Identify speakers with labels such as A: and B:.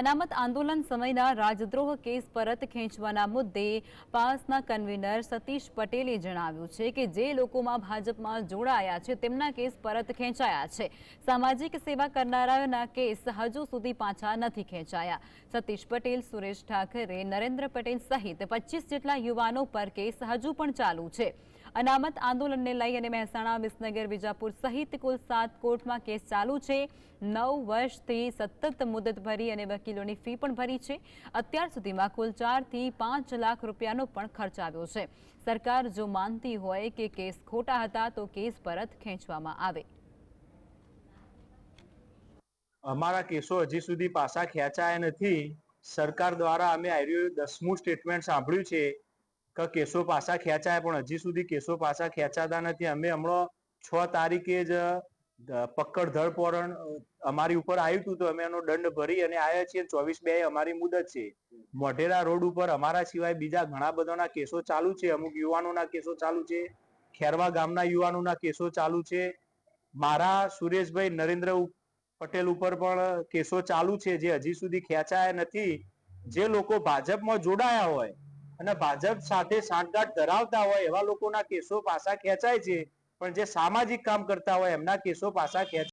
A: અનામત આંદોલન સમયના રાજદ્રોહ કેસ પરત ખેંચવાના મુદ્દે પાસના કન્વીનર સતીશ પટેલે જણાવ્યું છે કે જે લોકોમાં ભાજપમાં જોડાયા છે, તેમના કેસ પરત ખેંચાયા છે. સામાજિક સેવા કરનારાના કેસ હજુ સુધી પાછા નથી ખેંચાયા. સતીશ પટેલ, સુરેશ ઠાકરે, નરેન્દ્ર પટેલ સહિત પચીસ જેટલા યુવાનો પર કેસ હજુ પણ ચાલુ છે. અનામત આંદોલનને લઈ અને મહેસાણા, વિસનગર, વિજાપુર સહિત કુલ સાત કોર્ટમાં કેસ ચાલુ છે. નવ વર્ષથી સતત મુદત ભરી અને વકીલોની ફી પણ ભરી છે. અત્યાર સુધીમાં કુલ ચારથી પાંચ લાખ રૂપિયાનો પણ ખર્ચ આવ્યો છે. સરકાર જો માનતી હોય કે કેસ ખોટા હતા, તો કેસ પરત ખેંચવામાં આવે.
B: અમારા કેસો હજી સુધી પાછા ખેંચાયા નથી. સરકાર દ્વારા અમે આર્યું દસમું સ્ટેટમેન્ટ સાંભળ્યું છે. કે કેસો પાછા ખેંચાય પણ હજી સુધી કેસો પાછા ખેંચાતા નથી. અમે હમણાં છ તારીખે જ પકડ ધરપકડ અમારી ઉપર આવ્યું હતું તો અમે એનો દંડ ભરી અને આવ્યા છીએ. ચોવીસ બે અમારી મુદત છે. મોઢેરા રોડ ઉપર અમારા સિવાય બીજા ઘણા બધાના કેસો ચાલુ છે. અમુક યુવાનોના કેસો ચાલુ છે. ખેરવા ગામના યુવાનોના કેસો ચાલુ છે. મારા સુરેશભાઈ નરેન્દ્ર પટેલ ઉપર પણ કેસો ચાલુ છે. જે હજી સુધી ખેંચાયા નથી. જે લોકો ભાજપમાં જોડાયા હોય અને ભાજપ સાથે સાંઠગાંઠ ધરાવતા હોય એવા લોકોના કેસો પાછા ખેંચાય છે. પણ જે સામાજિક કામ કરતા હોય એમના કેસો પાછા ખેંચાય